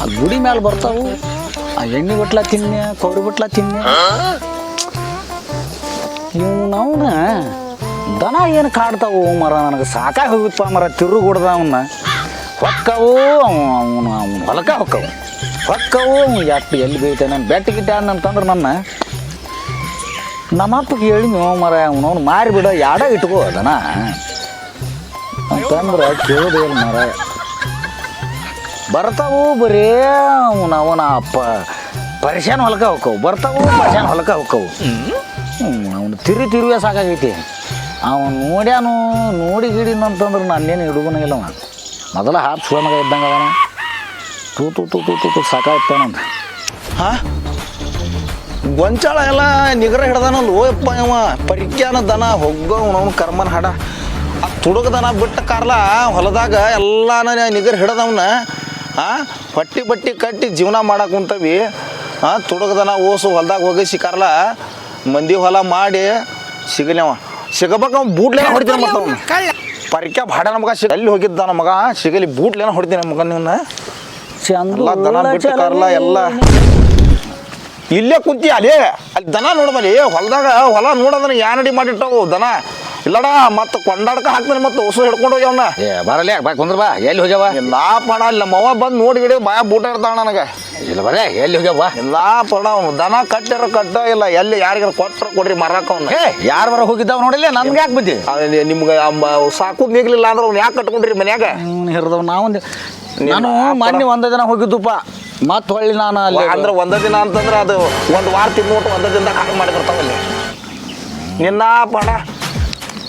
ಆ ಗುಡಿ ಮ್ಯಾಲೆ ಬರ್ತಾವು ಆ ಎಣ್ಣೆ ಬಟ್ಲ ತಿನ್ನೆ ಕೊಬ್ಬರಿ ಬಟ್ಲ ತಿನ್ನೆ ಇವನವನ ದನ ಏನು ಕಾಡ್ತಾವು ಮರ ನನಗೆ ಸಾಕಾಗಿ ಹೋಗುತ್ತಪ್ಪ ಮರ ತಿರುಗಿ ಹೊಡ್ದ ಅವನ್ನ ಹೊಕ್ಕವು ಅವನು ಅವನು ಅವನು ಹೊಲಕ ಹೊಕ್ಕವು ಹೊಕ್ಕವು ಎಟ್ಟು ಎಲ್ಲಿ ಬೀಳ್ತಾನೆ ನಾನು ಬೆಟ್ಟ ಗಿಟ್ಟ ಅಂತಂದ್ರೆ ನನ್ನ ನಮ್ಮಪ್ಪಗೆ ಹೇಳಿ ಮರ ಅವನವ್ನು ಮಾರಿಬಿಡ ಯಾಡ ಇಟ್ಕೋ ದನ ಅಂತಂದ್ರೆ ಕೇಳೋದೇ ಇಲ್ಲ ಮರ ಬರ್ತಾವು ಬರೇ ಅವನ ಅವನ ಅಪ್ಪ. ಪರಿಶಾನ್ ಹೊಲಕ ಹೋಕ್ಕವು. ಬರ್ತಾವು ಪರಿಶಾನ್ ಹೊಲಕ ಹೋಕವು ಅವನು ತಿರು ತಿರುವೆ ಸಾಕಾಗೈತಿ. ಅವನು ನೋಡ್ಯಾನು ನೋಡಿ ಗಿಡಿನ ಅಂತಂದ್ರೆ ನಾನೇನು ಹಿಡುಗನ ಇಲ್ಲವ ಮೊದಲ ಹಾಪ್ ಸುಳ ಇದ್ದಂಗೆ ಅವನ ತೂ ತೂ ತೂ ತೂ ತೂ ತೂ ಸಾಕಾಗ್ತಾನಂತ ಹಾ? ಗೊಂಚಾಳ ಎಲ್ಲ ನಿಗರ ಹಿಡ್ದಾನಲ್ಲ ಓಯಪ್ಪ ಅವ. ಪರಿಕ್ಯಾನ ದನ ಹೋಗೋ ಅವನವನು ಕರ್ಮನ ಹಾಡ. ಆ ತುಡುಗ ದನ ಬಿಟ್ಟ ಕಾರ್ಲ ಹೊಲದಾಗ ಎಲ್ಲಾನ ನಿಗರ್ ಹಿಡದವನ್ನ ಆ ಪಟ್ಟಿ ಬಟ್ಟಿ ಕಟ್ಟಿ ಜೀವನ ಮಾಡಕ್ಕೆ ಕುಂತವಿ. ಆ ತುಡುಗದನ ಓಸು ಹೊಲದಾಗ ಹೋಗಿ ಸಿಕ್ಕಾರ್ಲ ಮಂದಿ ಹೊಲ ಮಾಡಿ ಸಿಗಲವ ಸಿಗಬೇಕ ಅವ್ನು ಬೂಟ್ಲೇನ ಹೊಡಿತೀನಿ ಮತ್ತೆ ಅವ್ನು. ಪರಿಕ್ಯ ಭಾಡ ಮಗ ಸಿಗ ಅಲ್ಲಿ ಹೋಗಿದ್ದ ನಮಗ ಮಗ ಸಿಗಲಿ ಬೂಟ್ಲೇನ ಹೊಡಿತೀನಿ ನಮಗ ನಿನ್ನ. ಎಲ್ಲ ದನ ಬಿಟ್ಟು ಕರ್ಲ ಎಲ್ಲ. ಇಲ್ಲೇ ಕುಂತಿ ಅಲ್ಲೇ ಅಲ್ಲಿ ದನ ನೋಡ್ಬಲ್ಲಿ ಹೊಲದಾಗ ಹೊಲ ನೋಡೋದನ್ನ ಯಾನಡಿ ಮಾಡಿಟ್ಟವು ದನ. ಇಲ್ಲಡ ಮತ್ತೆ ಕೊಂಡಾಡ್ಕ ಹಾಕ್ತಾನೆ ಮತ್ತೆ ಹೊಸ ಹಿಡ್ಕೊಂಡು ಹೋಗ್ಯವನ್ನ ಏ ಬರಲಿ ಬಾ ಕುಂದ್ರ ಬಾ ಎಲ್ಲಿ ಹೋಗ್ಯಾವ? ಇಲ್ಲ ಪಣ ಇಲ್ಲ ನಮ್ಮವ್ವ ಬಂದು ನೋಡಿ ಗಿಡ ಬಾಯ ಬೂಟ ಇರ್ತಾವ ನನಗೆ. ಇಲ್ಲ ಬರೇ ಎಲ್ಲಿ ಹೋಗ್ಯಾವ ಇಲ್ಲ ಪಣ ಅವನು ದನ ಕಟ್ಟಿರ ಕಟ್ಟ ಇಲ್ಲ ಎಲ್ಲಿ ಯಾರಿಗಾರ ಕೊಟ್ರ ಕೊಡ್ರಿ ಮರಾಕ ಅವ್ನ. ಏ ಯಾರು ಬರ ಹೋಗಿದ್ದಾವ ನೋಡಿಲ್ಲ ನನ್ಗೆ ಯಾಕೆ ಬಿದ್ದಿ ನಿಮ್ಗೆ ಸಾಕು ನೀಗ್ಲಿಲ್ಲ ಅಂದ್ರೆ ಅವ್ನು ಯಾಕೆ ಕಟ್ಕೊಂಡ್ರಿ ಮನ್ಯಾಗ? ಹಿರಿದವ್ ನಾವೊಂದು ನಾನು ಮೊನ್ನೆ ಒಂದೇ ದಿನ ಹೋಗಿದ್ದಪ್ಪ ಮತ್ತೆ ಹೊಳ್ಳಿ ನಾನು ಅಲ್ಲಿ ಅಂದ್ರೆ ಒಂದೇ ದಿನ ಅಂತಂದ್ರೆ ಅದು ಒಂದು ವಾರ ತಿನ್ಬಿಟ್ಟು ಒಂದೇ ದಿನದಾಗ ಹಾಕಿ ಮಾಡಿ ಬರ್ತಾವಲ್ಲಿ ನಿನ್ನ ಪಣ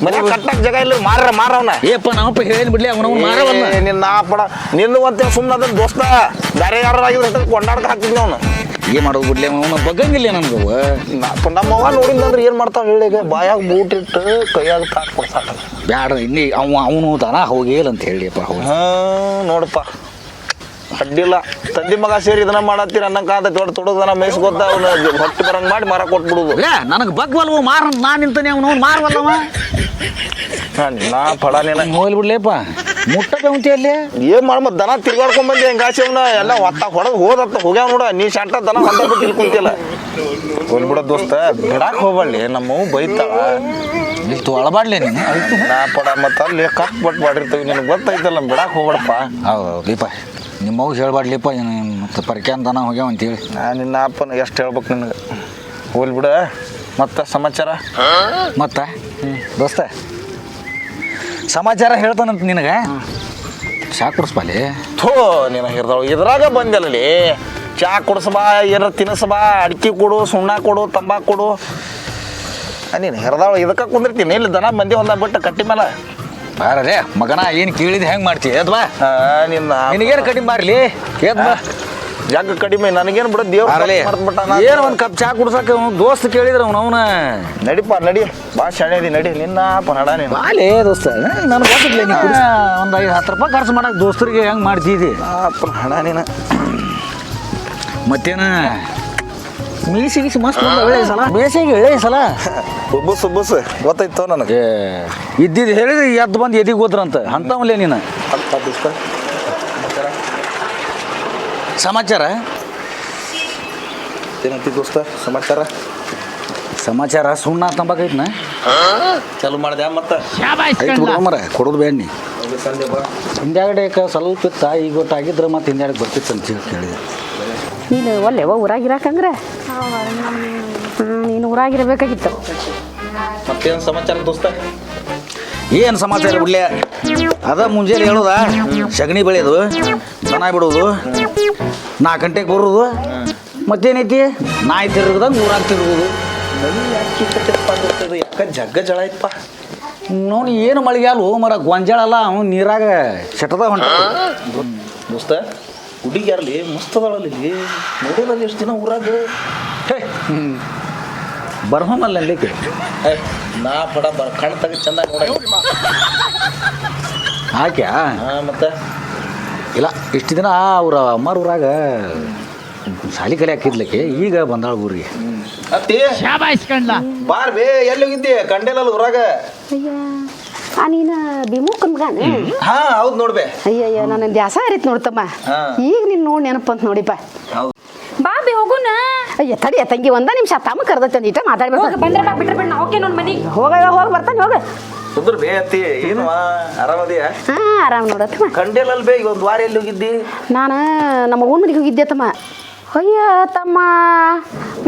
ಮನೆ ಕಟ್ಟಕ್ ಜಾಗ ಇಲ್ಲ ಮಾರ ಮಾರವನ ಏಪ್ಪ ನಾವಪ್ಪ ಹೇಳಿ ಬಿಡ್ಲಿ ಅವನ ಮಾರವಲ್ಲ ನಿನ್ನ ಪಡ ನಿಂದು ಒಂತೆ ಸುಮ್ಮನೆ ಅದನ್ನ ದೋಸ್ತ. ಬೇರೆ ಯಾರು ಆಗಿದ್ರೆ ಕೊಂಡಾಡ್ಕ ಹಾಕ್ತಿದ್ವಿ ಅವನು. ಏನ್ ಮಾಡೋದು ಬಿಡ್ಲಿ ಅವನ ಬಗ್ಗಂಗಿಲ್ಲ ನನ್ಗವ ನಮ್ಮವ್ವ ನೋಡಿದಂದ್ರೆ ಏನು ಮಾಡ್ತಾವ ಹೇಳಿ ಈಗ? ಬಾಯಾಗ ಬೂಟಿಟ್ಟು ಕೈಯಾಗ ತಾಟ್ ಕೊಡ್ತಾಟ ಬ್ಯಾಡ ಇನ್ನಿ ಅವ ಅವನು ದನ ಹೋಗಿಲ್ಲ ಅಂತ ಹೇಳಿಯಪ್ಪ ಹೌದು ಹಾ ನೋಡಪ್ಪ. ಅಡ್ಡಿಲ್ಲ. ತಂದಿ ಮಗ ಸೇರಿ ಇದನ್ನ ಮಾಡತ್ತೀರ? ಅನ್ನಂಗ ಆದ ದೊಡ್ಡ ತುಡುಗದನ ಮೇಯಿಸ್ಕೊತ ಅವ್ನ? ಹೊಟ್ಟೆ ಬರಂಗ ಮಾಡಿ ಮರ ಕೊಟ್ಬಿಡುದು. ಏ ನನಗೆ ಬಗ್ವಲ್ವು ಮಾರ ನಾನು ನಿಂತಾನೆ ಅವನು ಮಾರವಲ್ಲವ ನಾ ಪಡ ನೀನ ಹೋಗ್ಲಿ ಬಿಡ್ಲೇಪ್ಪ. ಮುಟ್ಟಕ್ಕೆ ಉಂಟಿಯಲ್ಲಿ ಏನ್ ಮಾಡ ಮತ್ ದನ ತಿರ್ಗಾಡ್ಕೊಂಡ್ ಬಂದಿ ಹೆಂಗಾಸಿ ಅವ್ನ? ಎಲ್ಲ ಒತ್ತ ಹೊಡೆದ್ ಹೋದತ್ತ ಹೋಗ್ಯಾವ ನೋಡ ನೀ ಶಾಂತ ದನ ಹೊಂದ ಬಿಟ್ಟು ಇಲ್ಲಿ ಕುಂತಿಲ್ಲ ದೋಸ್ತ ಬಿಡಾಕ್ ಹೋಗ್ಬಳ್ಳಿ ನಮ್ಮವ್ ಬೈತಾಳ. ಇಲ್ಲಿ ತೊಳಬಾಡ್ಲೆ ನೀನು? ನಾ ಪಡ ಮತ್ತ ಅಲ್ಲಿ ಕಟ್ ಬಟ್ ಮಾಡಿರ್ತೀವಿ ನಿನಗೆ ಗೊತ್ತೈತಲ್ಲ ಬಿಡಾಕ್ ಹೋಗ್ಬೇಡಪ್ಪ. ಹೌದು ದೀಪ ನಿಮ್ಮ ಮಗು ಹೇಳ್ಬಾಡ್ಲಿಪ್ಪ ಏನು ಮತ್ತೆ ಅಂತ ದನ ಹೋಗ್ಯಾವ ಅಂತೇಳಿ. ನಾ ನಿನ್ನ ಅಪ್ಪನ ಎಷ್ಟು ಹೇಳ್ಬೇಕು ನಿನಗೆ? ಹೋಲ್ ಬಿಡ. ಮತ್ತೆ ಸಮಾಚಾರ? ಮತ್ತ? ದೋಸ್ತ ಸಮಾಚಾರ ಹೇಳ್ತಾನಂತ ನಿನಗೆ? ಚಾ ಕುಡಿಸ್ಬಾಲಿ ಥೋ ನೀನ ಹಿರ್ದಳು ಇದ್ರಾಗ ಬಂದಿಲ್ಲಲಿ ಚಾ ಕುಡಿಸ್ಬಾ ಏನಾರ ತಿನ್ನಿಸ್ಬಾ ಅಡಿಕೆ ಕೊಡು ಸುಣ್ಣ ಕೊಡು ತಂಬಾಕು ಕೊಡು. ನೀನು ಹಿರ್ದಾಳು ಇದಕ್ಕೆ ಕುಂದಿರ್ತೀನಿ. ಇಲ್ಲಿ ದನ ಮಂದಿ ಹೊಂದ ಬಿಟ್ಟು ಕಟ್ಟಿ ಮೇಲೆ. ಬಾರಲೇ ಮಗನ ಏನು ಕೇಳಿದ ಹೆಂಗೆ ಮಾಡ್ತೀಯ ಎದ್ ಬಾ. ಆ, ನಿನ್ನ ನಿನಗೇನು ಕಡಿಮೆ ಬಾರ್ಲಿ ಎದ್ ಬಾ. ಜಗ್ ಕಡಿಮೆ? ನನಗೇನು ಬಿಡ ಬಾರಲೇ. ದೇವ್ರ ಏನು ಒಂದು ಕಪ್ ಚಾ ಕುಡ್ಸಕ್ಕೆ ಅವ್ನು ದೋಸ್ತ್ ಕೇಳಿದ್ರ ಅವ್ನು ಅವನ? ನಡಿಪ ನಡಿ. ಬಾ ಶಾಣೆ ಅದಿ ನಡಿ. ನಿನ್ನ ಪನಡ ನೀನು. ಬಾಲೇ ದೋಸ್ತ. ನನಗೆ ಗೊತ್ತಿಲ್ಲ ಒಂದು ಐದು ಹತ್ತು ರೂಪಾಯಿ ಖರ್ಚು ಮಾಡಕ್ಕೆ ದೋಸ್ತರಿಗೆ ಹೆಂಗೆ ಮಾಡ್ತಿದ್ದಿ ಆ, ಹಣ ನೀನು. ಮತ್ತೇನ? ಮೀಸಿ ಗೀಸಿ ಮಸ್ತ್ ಬಂದ ಎಳೆ ಸಲ. ಬೇಸಿಗೆ ಎಳೆ ಸಲ. ಬುಬ್ಬಸ್ ಬುಬ್ಬಸ್. ಗೊತ್ತಾಯ್ತು ನನಗೆ. ಇದ್ದಿದ್ದು ಹೇಳಿದ್ರೆ ಎದ್ದು ಬಂದು ಎದಿಗೆ ಹೋದ್ರಂತ. ಅಂಥವಲ್ಲೇ ನೀನು. ಸಮಾಚಾರ? ಏನಂತಿ ದೋಸ್ತ ಸಮಾಚಾರ? ಸಮಾಚಾರ ಸುಣ್ಣ ತಂಬಾಕೈತ್ನ ಚಾಲು ಮಾಡಿದೆ ಮತ್ತೆ. ಮರ ಕೊಡೋದು ಬೇಡ ನೀ ಹಿಂದ್ಯಾಗಡೆ ಸ್ವಲ್ಪ ಇತ್ತ ಈಗ ಒಟ್ಟು ಆಗಿದ್ರೆ ಮತ್ತೆ ಹಿಂದ್ಯಾಗಡೆ ಬರ್ತಿತ್ತು ಅಂತ ಹೇಳಿ ಕೇಳಿದೆ. ನೀನು ಒಲ್ಲೆವ ಊರಾಗಿರಾಕಂದ್ರೆ ನೀನು ಊರಾಗಿರಬೇಕಾಗಿತ್ತು. ಮತ್ತೇನು ಸಮಾಚಾರ ದೋಸ್ತ? ಏನು ಸಮಾಚಾರ ಬಿಡ್ಲೆ ಅದ ಮುಂಜಾನೆ ಹೇಳೋದ ಸಗಣಿ ಬೆಳೆಯೋದು ಚೆನ್ನಾಗಿ ಬಿಡೋದು ನಾಲ್ಕು ಗಂಟೆಗೆ ಬರೋದು ಮತ್ತೇನೈತಿ? ನಾಯಿ ತಿರುಗದಂಗೆ ಊರಾಗ ತಿರುಗೋದು. ಯಾಕ ಜಗ್ಗ ಜಳ ಇತ್ತಪ್ಪ ನೋಡಿ ಏನು ಮಳೆಗಾಲು ಮರ ಗೊಂಜಾಳ ಅಲ್ಲ ಅವ್ನು ನೀರಾಗ ಚಟದ ಹೊಂಟ. ದೋಸ್ತ ಹುಡುಗಿ ಯಾರಲ್ಲಿ ಮಸ್ತ್ ಅದಾಳಲ್ಲಿ ಇಲ್ಲಿ. ನೋಡೋದಲ್ಲಿ ಎಷ್ಟು ದಿನ ಊರಾಗ. ಬರ್ಹಮಲ್ಲ ಏ, ನಾ ಪಡ ಬರ ಕಣ್ ತಗ ಚಂದ ನೋಡ. ಹಾಕ್ಯಾ? ಹಾ ಮತ್ತೆ? ಇಲ್ಲ ಇಷ್ಟು ದಿನ ಅವ್ರ ಅಮ್ಮರ ಊರಾಗ ಸಾಲಿ ಕಲೆ ಹಾಕಿದ್ಲಕ್ಕೆ ಈಗ ಬಂದಾಳ ಊರಿಗೆ. ಅತ್ತಿ ಬಾರ್ ಬೇ ಎಲ್ಲಿ ಹೋಗಿದ್ದಿ? ಕಂಡೇಲಲ್ಲ ಊರಾಗ? ಆ ನೀನು ಭೀಮುಕ್ಕನ್ ಮಗನ ಹಾ ಹೌದು ನೋಡ್ಬೆ. ಅಯ್ಯಯ್ಯ ನನ್ನ ದ್ಯಾಸ ಹರಿತ್ ನೋಡ್ತಮ್ಮ. ಈಗ ನೀನು ನೋಡಿ ನೆನಪಂತ ನೋಡಿಪ್ಪ ಬಾ. ಬಾಬಿ ಹೋಗುನ. ಅಯ್ಯ ತಡಿಯ ತಂಗಿ ಒಂದ ನಿಮಿಷ ತಮ್ಮ ಕರ್ದೈತೆ ಒಂದಿಟ ಮಾತಾಡ್ಬೇಕು ಬಂದ್ರೆ ಬಾ ಬಿಟ್ರೆ ಬಿಡ್ ಓಕೆ ನೋಡ್ ಮನಿಗ್ ಹೋಗ ಹೋಗಿ ಬರ್ತಾನೆ ಹೋಗ. ಸುಂದ್ರ ಬೇ ಅತ್ತಿ ಏನು ಆರಾಮದಿಯ? ಹಾ ಆರಾಮ್ ನೋಡತ್ತಮ್ಮ ಕಂಡೇಲಲ್ ಬೇ ಈಗ ಒಂದು ವಾರ ಎಲ್ಲಿ ಹೋಗಿದ್ದಿ? ನಾನು ನಮ್ಮ ಊರ್ ಮನೆಗೆ ಹೋಗಿದ್ದೆ ತಮ್ಮ ಅಯ್ಯ ತಮ್ಮ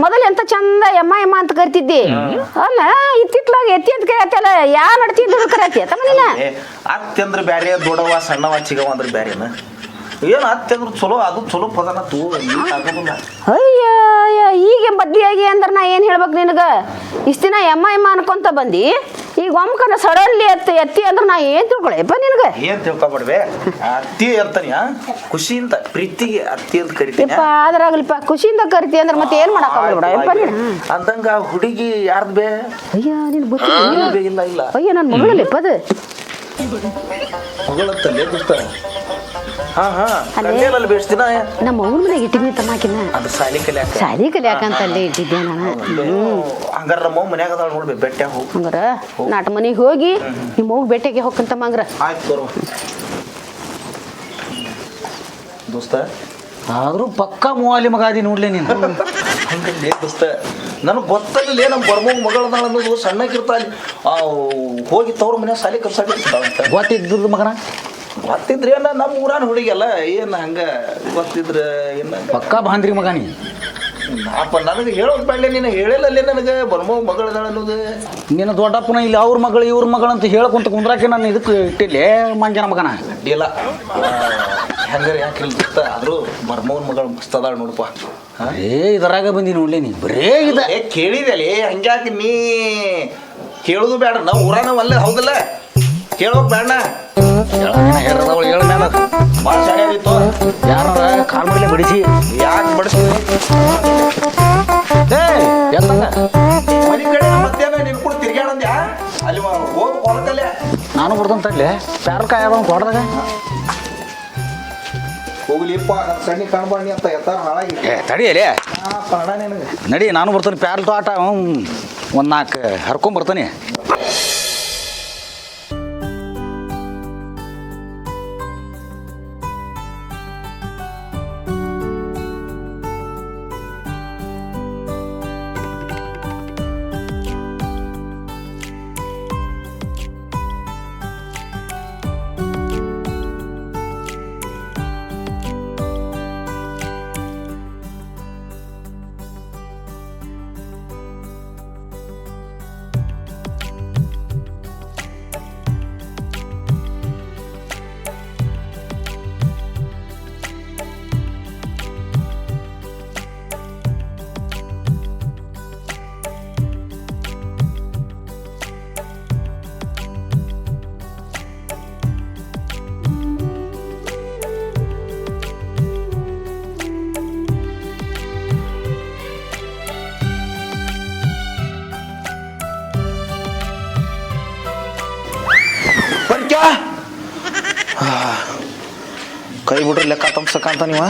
ಮೊದಲು ಎಂತ ಚಂದ ಎಮ್ಮ ಎಮ್ಮ ಅಂತ ಕರಿತಿದ್ದಿ? ಅಲ್ಲ ಇತ್ತಿತ್ಲಾಗ ಎತ್ತಿ ಅಂತ ಕರಿಯತ್ತಲ್ಲ ಯಾ ನಡ್ತಿದ್ರು ಕರಿಯತ್ತಿ ತಮ್ಮ ನೀನ? ಅತ್ತೆಂದ್ರ ಬ್ಯಾರೆ ದೊಡ್ಡವ ಸಣ್ಣವ ಚಿಗವ ಅಂದ್ರೆ ಬ್ಯಾರೇನ? ಏನು ಅತ್ತೆಂದ್ರ ಚಲೋ ಅದು ಚಲೋ ಪದನ ತೂ ಆಗೋದಿಲ್ಲ ಅಯ್ಯ ಈಗ ಬದ್ಲಿಯಾಗಿ ಅಂದ್ರೆ ನಾ ಏನು ಹೇಳ್ಬೇಕು ನಿನಗೆ? ಇಷ್ಟು ದಿನ ಎಮ್ಮ ಎಮ್ಮ ಅನ್ಕೊಂತ ಬಂದು? ಈಗ ಒಮ್ಮಕನ ಸಡನ್ಲಿ ಎತ್ತಿ ಎತ್ತಿ ಅಂದ್ರೆ ನಾ ಏನು ತಿಳ್ಕೊಳಪ್ಪ ನಿನಗೆ? ಏನ್ ತಿಳ್ಕೊಬೇಡ್ವೆ? ಅತ್ತಿ ಇರ್ತಾನೆ ಖುಷಿಯಿಂದ ಪ್ರೀತಿಗೆ ಅತ್ತಿ ಅಂತ ಕರಿತೀಪ್ಪ ಯಪ್ಪ ಅದ್ರಾಗಲಿಪ್ಪ ಖುಷಿಯಿಂದ ಕರಿತಿ ಅಂದ್ರೆ ಮತ್ತೆ ಏನು ಬಿಡ ಅಂದಂಗ ಹುಡುಗಿ ಯಾರ್ದು ಬೇ? ಅಯ್ಯ ನಿನ್ ಬುತ್ತಿ ಇಲ್ಲ ಅಯ್ಯೋ ನನ್ನ ಮಗಳಲ್ಲಿಪ್ಪ ಅದು. ತಲೆ ಹಾ ಹಾ. ಅಲ್ಲೇ? ಕಂಡೇಲಲ್ಲಿ ಬೇಸ್ತಿನ ನಮ್ಮ ಅವ್ರ ಮನೆಗೆ ಇಟ್ಟಿದ್ನಿ ತಮ್ಮಕಿನ ಅದು ಸಾಲಿ ಕಲಿಯಾಕ. ಶಾಲಿ ಕಲಿಯಾಕಂತ ಅಲ್ಲೇ ಇಟ್ಟಿದ್ದೆ ನಾನು. ಹಂಗಾರ ನಮ್ಮ ಮನ್ಯಾಗ ಅದಾಳ ನೋಡ್ಬೇ ಬೆಟ್ಟ ಹೋಗಿ. ಹಂಗಾರ ನಾಟ ಮನೆಗೆ ಹೋಗಿ ನಿಮ್ಮ ಹೋಗಿ ಬೆಟ್ಟೆಗೆ ಹೋಗ್ಕಂತಮ್ಮ ಮಂಗ್ರ. ಆಯ್ತು ಬರೋ ದೋಸ್ತ ಆದ್ರೂ ಪಕ್ಕ ಮೂವಾಲಿ ಮಗ ಅದಿ ನೋಡ್ಲಿ ನೀನು. ದೋಸ್ತ ನನಗೆ ಗೊತ್ತಾಗಲಿಲ್ಲ ನಮ್ಮ ಬರ್ಮೋಗ್ ಮಗಳದಾಳ ಅನ್ನೋದು ಸಣ್ಣಕ್ಕಿರ್ತಾಳೆ ಹೋಗಿ ತವ್ರ ಮನೆ ಸಾಲಿ ಕಲ್ಸಾಕಿರ್ತಾಳಂತ ಗೊತ್ತಿದ್ದು ಮಗನ? ಗೊತ್ತಿದ್ರೆ ಏನ ನಮ್ಮ ಊರಾನ ಹುಡುಗಿಯಲ್ಲ ಏನು ಹಂಗ ಗೊತ್ತಿದ್ರ ಏನ ಪಕ್ಕ ಬಾಂದ್ರಿ ಮಗ ನೀ ಅಪ್ಪ ನನಗೆ ಹೇಳೋದು ಬೇಡ ನೀನು ಹೇಳಿಲ್ಲಲ್ಲೇ ನನಗೆ ಬರ್ಮೋ ಮಗಳದಾಳ ಅನ್ನೋದು. ನಿನ್ನ ದೊಡ್ಡಪ್ಪನ ಇಲ್ಲಿ ಅವ್ರ ಮಗಳು ಇವ್ರ ಮಗಳು ಅಂತ ಹೇಳ್ಕೊಂತ ಕುಂದ್ರಾಕೆ ನಾನು ಇದಕ್ಕೆ ಇಟ್ಟಿಲ್ಲೇ ಮಂಜನ ಮಗನ? ಅಡ್ಡಿಲ್ಲ ಹೆಂಗಾರೆ ಯಾಕೆ ಗೊತ್ತ ಆದ್ರೂ ಬರ್ಮೋನ್ ಮಗಳು ಮಸ್ತ್ ಅದಾಳ ನೋಡಪ್ಪ. ಏ ಇದರಾಗ ಬಂದಿ ನೋಡ್ಲಿ ನೀ. ಬರೇ ಇದ. ಏ ಕೇಳಿದಲೆ ಹಂಗ್ಯಾಕೆ ನೀ ಕೇಳುದು ಬೇಡ. ನಾವು ಊರಾನವಲ್ಲ ಹೌದಲ್ಲ? ಕೇಳೋಕ್ ಬೇಡ. ಹೇಳದವಳು ಹೇಳ ಮೇಲೆ ಭಾಳ ಯಾರ ಕಾಲ್ ಮೇಲೆ ಬಿಡಿಸಿ ಯಾಕೆ ಬಡಿಸಿ ಏ ಎತ್ತಂಗ ಮನೆ ಕಡೆ ಮಧ್ಯಾಹ್ನ ನಿನ್ ಕೂಡ ತಿರ್ಗ್ಯಾಡಂದ್ಯಾ? ಅಲ್ಲಿ ಹೋಗಿ ಹೊಲಕಲ್ಲೇ ನಾನು ಪ್ಯಾರ ಕಾಯದ ಕೊಡ್ದಾಗ ಹೋಗ್ಲಿಪ್ಪ ಸಣ್ಣ ಕಾಣ್ಬಾಣಿ ಅಂತ ಎತ್ತಾರ ಹಾಳಾಗಿ. ಏ ತಡಿಯಲೇ ನಡಿ ನಾನು ಬರ್ತೇನೆ. ಪ್ಯಾರಲ್ ತೋಟ ಒಂದು ನಾಲ್ಕು ಹರ್ಕೊಂಡ್ ಕೈ ಬಿಡ್ರಿ ಲೆಕ್ಕ ತಂಪ್ಸಕ್ಕಂತ ನೀವ?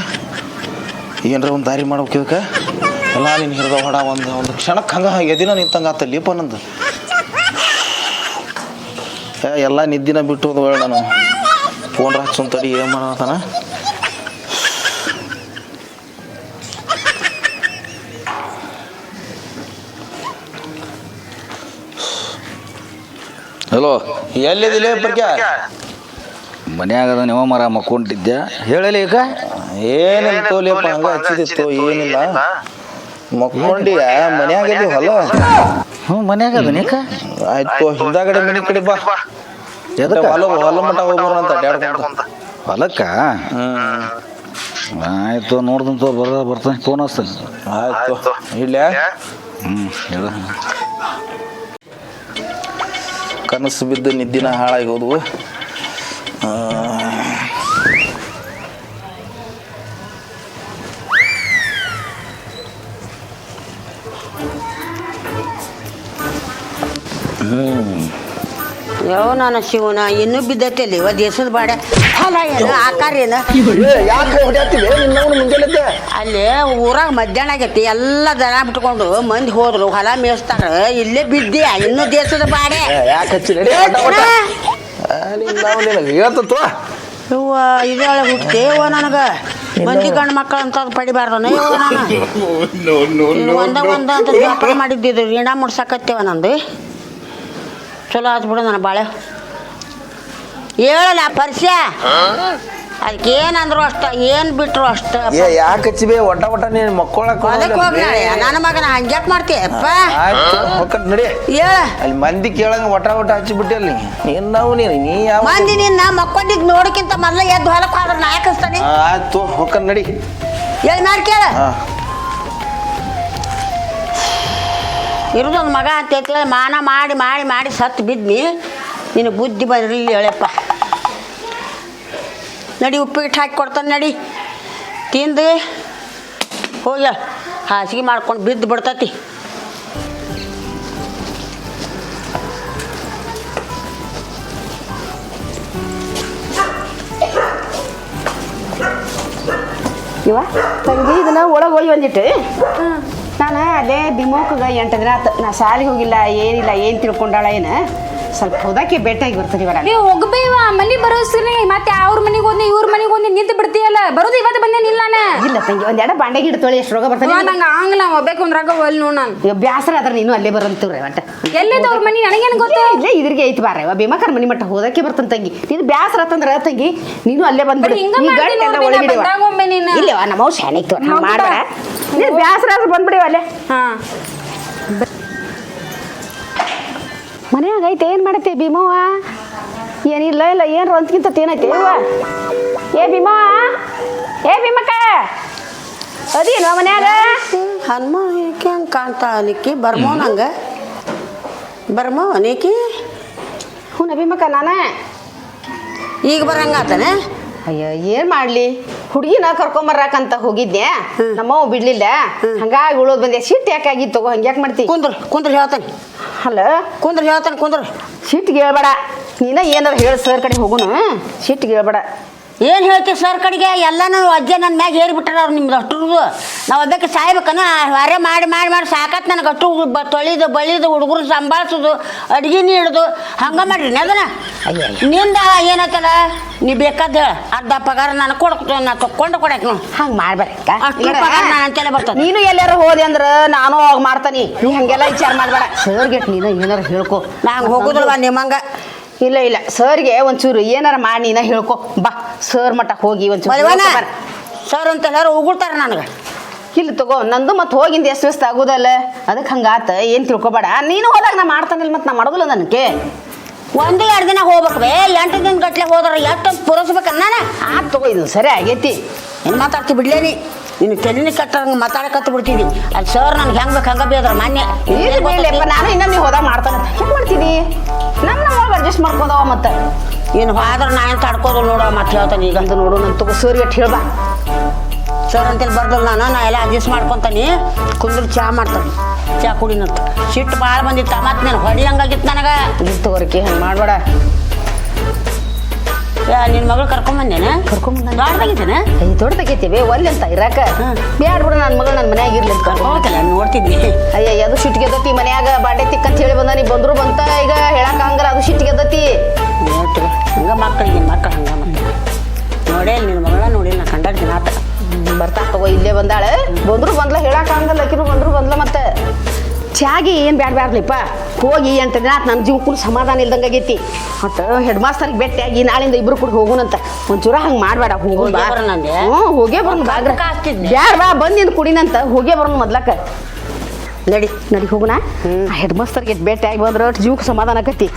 ಏನರ ಒಂದು ದಾರಿ ಮಾಡ್ಬೇಕು ಇದಕ್ಕೆ? ಎಲ್ಲ ನೀನು ಹಿರಿದ ಹೊಡ ಒಂದು ಒಂದು ಕ್ಷಣಕ್ಕೆ ಹಂಗೆ ಎದಿನ ನಿಂತಂಗೆ ಆತ ಲೀಪ ನಂದು. ಎಲ್ಲ ನಿದ್ದಿನ ಬಿಟ್ಟು ಹೋದ ಒಳ್ಳೆ ನಾನು. ಫೋನ್ ಹಚ್ಚುನ್ ತಡಿ ಏನು ಮಾಡತಾನ ಹಲೋ ಎಲ್ಲಿದಿಲ್ಲ ಬರ್ಕ್ಯಾ ಮನ್ಯಾಗದ ನಿಮ್ಮ ಮರ ಮಕ್ಕೊಂಡಿದ್ದೆ. ಹೇಳಲಿ ಈಗ? ಏನಿಲ್ಲ ತೋಲಿಯಪ್ಪ ಹಂಗ ಹಚ್ಚಿದಿತ್ತು ಏನಿಲ್ಲ. ಮಕ್ಕೊಂಡಿಯ? ಮನ್ಯಾಗಲ್ಲಿ ಹೊಲ? ಹ್ಞೂ ಮನ್ಯಾಗದ ನೀಕ? ಆಯ್ತು ಹಿಂದಾಗಡೆ ಮನೆ ಕಡೆ ಬಾ. ಎದಕ್ಕೆ? ಹೊಲ ಹೊಲ ಮಟ್ಟ ಹೋಗ್ಬಾರ ಅಂತ ಅಡ್ಯಾಡ್ಕೊಂತ. ಹೊಲಕ್ಕ? ಆಯ್ತು ನೋಡ್ದಂತ ಬರ ಬರ್ತಾನೆ ಫೋನ್ ಹಚ್ತಾನೆ. ಆಯ್ತು ಇಲ್ಲ ಹ್ಞೂ ಹೇಳ. ಕನಸು ಬಿದ್ದು ನಿದ್ದಿನ ಹಾಳಾಗಿ ಹೋದ್ವು ಯಾವ ನಾನು ಶಿವನ ಇನ್ನೂ ಬಿದ್ದೈತಲ್ಲಿ ಇವ ದೇಶದ ಬಾಡೆ. ಹೊಲ ಏನು ಆಕಾರ ಏನು? ಯಾಕೆ ನಿನ್ನವನು ಅಲ್ಲಿ ಊರಾಗ ಮಧ್ಯಾಹ್ನ ಆಗೈತಿ ಎಲ್ಲ ದನ ಬಿಟ್ಕೊಂಡು ಮಂದಿ ಹೋದ್ರು ಹೊಲ ಮೇಯಿಸ್ತಾರ. ಇಲ್ಲೇ ಬಿದ್ದೆ ಇನ್ನು ದೇಶದ ಬಾಡೆ. ಯಾಕೆ ಹೇಳ್ತತ್ವ ಇವ ಹುಟ್ಟೇವ ನನಗೆ ಮಂದಿ ಗಂಡು ಮಕ್ಕಳು ಅಂತ ಪಡಿಬಾರ್ದನ. ಇವ ನಾನು ಇನ್ನು ಒಂದ ಒಂದ ಅಂತ ವ್ಯಾಪಾರ ಮಾಡಿದ್ದಿದ್ದು ಗಿಡ ಮುಡ್ಸಕತ್ತೇವ ನಂದು. ಚಲೋ ಆತ್ ಬಿಡು ನನ್ನ ಬಾಳೆ. ಹೇಳಲ್ಲ ಪರಿಚಯ ಅದಕ್ಕೆ ಏನಂದ್ರು ಅಷ್ಟ ಏನು ಬಿಟ್ರು ಅಷ್ಟ. ಏ ಯಾಕೆ ಹಚ್ಚಿಬೇ? ಒಟ್ಟ ಒಟ್ಟ ನೀನು ಮಕ್ಕೊಳಕ್ ಅದಕ್ಕೆ ಹೋಗಿ ನನ್ನ ಮಗನ ಹಂಗ್ಯಾಕ್ ಮಾಡ್ತೀಯಪ್ಪ ನಡಿ. ಏ. ಅಲ್ಲಿ ಮಂದಿ ಕೇಳಂಗ ಒಟ್ಟ ಒಟ್ಟ ಹಚ್ಚಿಬಿಟ್ಟೆ ಅಲ್ಲಿ. ನಾವು ನೀನು? ನೀ ಯಾವ ಮಂದಿ ನಿನ್ನ ಮಕ್ಕೊಂಡಿದ್ ನೋಡಕ್ಕಿಂತ ಮೊದಲ ಎದ್ದು ಹೊಲಕ್ಕೆ ಹೋದ್ರೆ ನಾ ಯಾಕಸ್ತಾನೆ ಆಯ್ತು ಹೊಕ್ಕಟ್ ನಡಿ. ಹೇಳಿ ಮಾಡಿ ಕೇಳ. ಇರೋದೊಂದು ಮಗ ಅಂತೇಳಿ ಮಾನ ಮಾಡಿ ಮಾಡಿ ಮಾಡಿ ಸತ್ತು ಬಿದ್ನಿ. ನಿನ್ನ ಬುದ್ಧಿ ಬರಲಿ ಹೇಳಪ್ಪ. ನಡಿ ಉಪ್ಪಿಟ್ಟು ಹಾಕಿ ಕೊಡ್ತಾನೆ ನಡಿ. ತಿಂದು. ಹೋಗ್ಯ. ಹಾಸಿಗೆ ಮಾಡ್ಕೊಂಡು ಬಿದ್ದು ಬಿಡ್ತತಿ. ಇವ ತಂಗಿ ಇದನ್ನ ಒಳಗೆ ಹೋಗಿ ಬಂದಿಟ್ಟು? ನಾನು ಅದೇ ಬಿಮೋಕ್ಗೆ ಎಂಟು ದಿನ ಆತು. ನಾ ಶಾಲೆಗೆ ಹೋಗಿಲ್ಲ ಏನಿಲ್ಲ ಏನು ತಿಳ್ಕೊಂಡಾಳ ಏನು? ಸ್ವಲ್ಪ ಹೋದಾಕೆ ಭೇಟಿಯಾಗಿ ಬರ್ತೀನಿ ಇವಾಗ ನೀವು ಹೋಗ್ಬೇವ ಮನೆ ಬರೋಸ್ರಿ ಮತ್ತೆ ಅವ್ರ ಮನೆಗೆ ಹೋದ್ನಿ ಇವ್ರ ಮನೆಗೆ ಹೋದ್ನಿ ನಿಂತು ಬಿಡ್ತೀಯಲ್ಲ. ಬರೋದು ಇವತ್ತು ಬಂದೆ ನಿಲ್ಲಾನ ಇಲ್ಲ ತಂಗಿ ಒಂದೆರಡು ಬಾಂಡೆ ಗಿಡ ತೊಳಿ ಎಷ್ಟು ರೋಗ ಬರ್ತಾನೆ ನಂಗೆ ಆಗಲ್ಲ ಹೋಗ್ಬೇಕು ಅಂದ್ರಾಗ ಒಲ್ ನೋಡ್ ನಾನು. ಇವಾಗ ಬ್ಯಾಸರ ಆದ್ರೆ ನೀನು ಅಲ್ಲೇ ಬರಂತೀವ್ರಿ ಒಟ್ಟ. ಎಲ್ಲಿದ್ದು ಅವ್ರ ಮನಿ ನನಗೇನು ಗೊತ್ತು? ಇಲ್ಲೇ ಇದ್ರಿಗೆ ಐತಿ ಬಾರ ಇವ ಭೀಮಾಕರ್ ಮನಿ ಮಟ್ಟ ಹೋದಕ್ಕೆ ಬರ್ತಂತ ತಂಗಿ. ನೀನು ಬ್ಯಾಸರ ಆತಂದ್ರ ತಂಗಿ ನೀನು ಅಲ್ಲೇ ಬಂದ್ಬಿಡು. ಗಂಟೆಲ್ಲ ನೋಡ್ರಿ, ನಾ ಒಳಗಿಡಿವ. ಇಲ್ಲವ ನಮ್ಮ? ಮಾಡ್ಬೇಡ. ನೀನು ಬ್ಯಾಸರ ಆದ್ರೆ ಬಂದ್ಬಿಡಿವ ಅಲ್ಲೇ. ಹಾ. ಮನ್ಯಾಗ ಐತೆ ಏನು ಮಾಡತ್ತೆ ಭೀಮವ್ವ? ಏನಿಲ್ಲ ಇಲ್ಲ ಏನು ರಂತ್ಕಿಂತ ಏನೈತೆ? ಇವ ಏ ಭೀಮವ್ವ ಏ ಭೀಮಕ್ಕ ಅದೇನು ಮನ್ಯಾಗ? ಹನುಮ ಏಕೆ ಹಂಗೆ ಕಾಣ್ತಾ ಅಲಿಕ್ಕಿ ಬರ್ಮೋ ನಂಗೆ? ಬರ್ಮೋ ನೀಕಿ ಹ್ಞೂ ಭೀಮಕ್ಕ ನಾನೇ. ಈಗ ಬರಂಗಾತನೆ ಅಯ್ಯೋ ಏನು ಮಾಡಲಿ? ಹುಡುಗಿನ ಕರ್ಕೊಂಬರಾಕಂತ ಹೋಗಿದ್ದೆ ನಮ್ಮವ್ ಬಿಡ್ಲಿಲ್ಲ. ಹಂಗಾಗಿ ಉಳೋದ್ ಬಂದೆ. ಸಿಟ್ಟು ಯಾಕಾಗಿತ್ತು ತಗೋ ಹಂಗ್ಯಾಕೆ ಮಾಡ್ತಿ? ಕುಂದ್ರ ಕುಂದ್ರ ಹೇಳ್ತಾನೆ. ಅಲ್ಲ ಕುಂದ್ರ ಹೇಳ್ತಾನೆ ಕುಂದ್ರ. ಸಿಟ್ಟಿಗೆ ಹೇಳ್ಬೇಡ ನೀನ ಏನಾರ ಹೇಳಿ ಸರ್ ಕಡೆ ಹೋಗುನು. ಸಿಟ್ಟಿಗೆ ಹೇಳ್ಬೇಡ ಏನು ಹೇಳ್ತೀವಿ ಸರ್ ಕಡೆಗೆ? ಎಲ್ಲ ನಾನು ಅಜ್ಜೆ ನನ್ನ ಮ್ಯಾಗ ಏರಿಬಿಟ್ಟಾರ ಅವ್ರು ನಿಮ್ದು ಅಷ್ಟು ನಾವು ಅದಕ್ಕೆ ಸಾಯ್ಬೇಕನ? ಹೊರೆ ಮಾಡಿ ಮಾಡಿ ಮಾಡಿ ಸಾಕತ್ ನನಗೆ ಅಷ್ಟು ಬ ತೊಳಿದು ಬಳಿದು ಹುಡುಗರು ಸಂಭಾಳಿಸೋದು ಅಡ್ಗೆ ನೀಡೋದು. ಹಂಗೆ ಮಾಡ್ರಿ ಅದನ್ನ. ನಿಂದ ಏನತ್ತಲ್ಲ ನೀ ಬೇಕಾದ ಹೇಳ. ಅರ್ಧ ಪಗಾರ ನಾನು ಕೊಡ್ತೀನಿ ನಾ ತಕ್ಕೊಂಡು ಕೊಡಕ್ಕೆ ನಾವು ಹಂಗೆ ಮಾಡ್ಬೇಡ ಅಷ್ಟು ಪಗಾರ ನಾನು ಅಂತೇಳಿ ಬರ್ತದೆ. ನೀನು ಎಲ್ಲಾರು ಹೋದೆ ಅಂದ್ರೆ ನಾನು ಅವಾಗ ಮಾಡ್ತಾನಿ. ನೀ ಹಂಗೆಲ್ಲ ವಿಚಾರ ಮಾಡ್ಬೇಡ. ಸರ್ಗೆ ನೀನು ಏನಾರು ಹೇಳ್ಕೊ. ನಾನು ಹೋಗೋದಿಲ್ವ ನಿಮ್ಮಂಗೆ? ಇಲ್ಲ ಇಲ್ಲ. ಸರ್ಗೆ ಒಂಚೂರು ಏನಾರ ಮಾಡಿ ನಾ ಹೇಳ್ಕೊ. ಬಾ ಸರ್ ಮಟ್ಟ ಹೋಗಿ ಒಂಚೂರು ಹೇಳ್ಕೊ. ಸರ್ ಅಂತ ಎಲ್ಲಾರು ಉಗುಳ್ತಾರೆ ನನಗೆ. ಇಲ್ಲ ತಗೋ ನಂದು ಮತ್ತೆ ಹೋಗಿಂದ ಎಷ್ಟು ವ್ಯಸ್ತ ಆಗೋದಲ್ಲ? ಅದಕ್ಕೆ ಹಂಗಾತ ಏನು ತಿಳ್ಕೊಬೇಡ. ನೀನು ಹೋದಾಗ ನಾ ಮಾಡ್ತಾನಿಲ್ಲ ಮತ್ತೆ ನಾ ಮಾಡುದಿಲ್ಲ ನನಗೆ. ಒಂದು ಎರಡು ದಿನ ಹೋಗ್ಬೇಕು ಬೇ. ಎಂಟು ದಿನ ಗಟ್ಲೆ ಹೋದ್ರ ಎಷ್ಟು ಪುರಸ್ಬೇಕನ್ನ ನಾನು? ಆತ್ ತಗೋ ಇದು ಸರಿ ಆಗೈತಿ. ಏನು ಮಾತಾಡ್ತಿ ಬಿಡ್ಲೇನಿ ನೀನು ತೆಲಿನ ಕಟ್ಟಂಗೆ ಮಾತಾಡಕತ್ತು ಬಿಡ್ತೀನಿ. ಅಲ್ಲಿ ಸರ್ ನನ್ಗೆ ಹೆಂಗ್ ಬೇಕು ಹಂಗ ಬೇದ್ರ ಮಾನ್ಯ. ಇಲ್ಲಿ ನಾನು ಇನ್ನ ನೀವು ಹೋದಾಗ ಮಾಡ್ತಾನೆ ಹೆಂಗೆ ಮಾಡ್ತೀನಿ ಅಡ್ಜಸ್ಟ್ ಮಾಡ್ಕೊಂಡವ ಮತ್ತೆ. ಏನು ಹೋದ್ರೆ ನಾ ಏನು ತಡ್ಕೋದು ನೋಡೋ ಮತ್ತೆ ಹೇಳ್ತಾನೆ ಈಗ. ಅಂತ ನೋಡು ನನ್ನ ತಗೋ ಸರ್ ಎಟ್ಟು ಹೇಳ್ಬಾ. ಸರ್ ಅಂತೇಳಿ ಬರ್ದಲ್ಲ ನಾನು ನಾ ಎಲ್ಲ ಅಡ್ಜಸ್ಟ್ ಮಾಡ್ಕೊತಾನೆ. ಕುಂದ್ರ ಚಾ ಮಾಡ್ತಾನೆ. ಚಾ ಕುಡಿನಂತ ಸಿಟ್ಟು ಭಾಳ ಬಂದಿತ್ತು ಮತ್ತೆ ನಾನು ಹೊಡಿ ಹಂಗಾಗಿತ್ತು ನನಗೆ. ಇದು ತಗೋರಿಕೆ ಹಂಗೆ ಮಾಡಬೇಡ. ನಿನ್ನ ಮಗಳು ಕರ್ಕೊಂಬಂದೇನೆ ಕರ್ಕೊಂಬಂದ ದೊಡ್ಡದಾಗಿದ್ದೇನೆ? ಐ ದೊಡ್ಡದಾಗೈತಿವಿ ಒಲ್ಲಿ ಅಂತ ಇರಾಕ. ಬ್ಯಾಡ ಬಿಡು ನನ್ನ ಮಗಳು ನನ್ನ ಮನ್ಯಾಗ ಇರ್ಲಿ ಅಂತ ಕರ್ಕೊಂಡ್ ಹೋಗ್ತಲ್ಲ ನೋಡ್ತಿದ್ವಿ. ಅಯ್ಯ ಅದು ಸಿಟ್ಟಿಗೆ ಈ ಮನ್ಯಾಗ ಬಾಂಡೆ ತಿಕ್ಕ ಅಂತ ಹೇಳಿ ಬಂದ ನೀ ಬಂದ್ರು ಬಂತ ಬರ್ತಾ ತಗೋ ಇಲ್ಲೇ ಬಂದಾಳೆ. ಬಂದ್ರು ಬಂದ್ಲ ಹೇಳಕ್ ಆಗಲ್ಲ ಆಕಿನು ಬಂದ್ರು ಬಂದ್ಲ ಮತ್ತೆ. ಚಾಗಿ ಏನು ಬ್ಯಾಡ ಬ್ಯಾಡ್ಲಿಪ್ಪ? ಹೋಗಿ ಅಂತ ದಿನ ನಮ್ಮ ಜೀವಕ್ಕೂ ಸಮಾಧಾನ ಇಲ್ದಂಗೆ ಆಗೈತಿ. ಒಟ್ಟು ಹೆಡ್ ಮಾಸ್ತರ್ಗೆ ಭೇಟಿಯಾಗಿ ನಾಳಿಂದ ಇಬ್ರು ಕೂಡ ಹೋಗುನಂತ. ಒಂಚೂರ ಹಂಗೆ ಮಾಡಬೇಡ ಹೋಗು ಬಾ? ಹ್ಞೂ ಹೋಗೇ ಬರೋಣ ಬಾ ಅದಕ್ಕೆ ಆಗ್ತಿದ್ನೆ. ಬ್ಯಾಡ ಬಾ ಬಂದಿಂದ ಕುಡಿನಂತ. ಹೋಗೇ ಬರೋಣ ಮೊದ್ಲಕ್ಕ. ನಡಿ ನಡಿ ಹೋಗುಣ ಹೆಡ್ ಮಾಸ್ತರ್ಗೆ ಭೇಟಿಯಾಗಿ ಬಂದ್ರೆ ಅಷ್ಟು ಜೀವಕ್ಕೆ ಸಮಾಧಾನ ಆಕತಿ.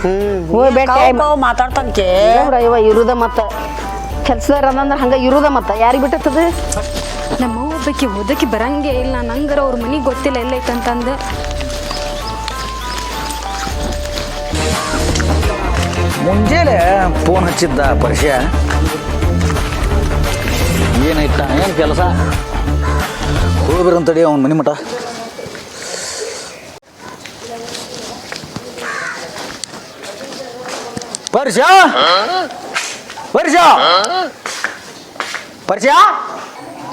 ಹೋಗಿ ಭೇಟಿಯಾಗಿ ಮಾತಾಡ್ತಂಕೆ ಇರುದ ಮತ್ತೆ. ಕೆಲಸದಾರ ಅಂದ್ರೆ ಹಂಗೆ ಇರುದ ಮತ್ತ. ಯಾರಿಗೆ ಬಿಟ್ಟದ ನಮ್ಮ ಒಬ್ಬಕ್ಕೆ ಓದಕ್ಕೆ ಬರಂಗೇ ಇಲ್ಲ. ನಂಗರ ಅವ್ರ ಮನೆಗೆ ಗೊತ್ತಿಲ್ಲ ಎಲ್ಲೈತಂತಂದು. ಮುಂಜಾನೆ ಫೋನ್ ಹಚ್ಚಿದ್ದ ಪರಿಚಯ ಏನೈತ ಏನು ಕೆಲಸ? ಹೋಗ್ಬಿರಂತಡಿ ಅವನ ಮನೆ ಮಠ. ಪರ್ಶ ಪರಿಷ ಪರ್ಶ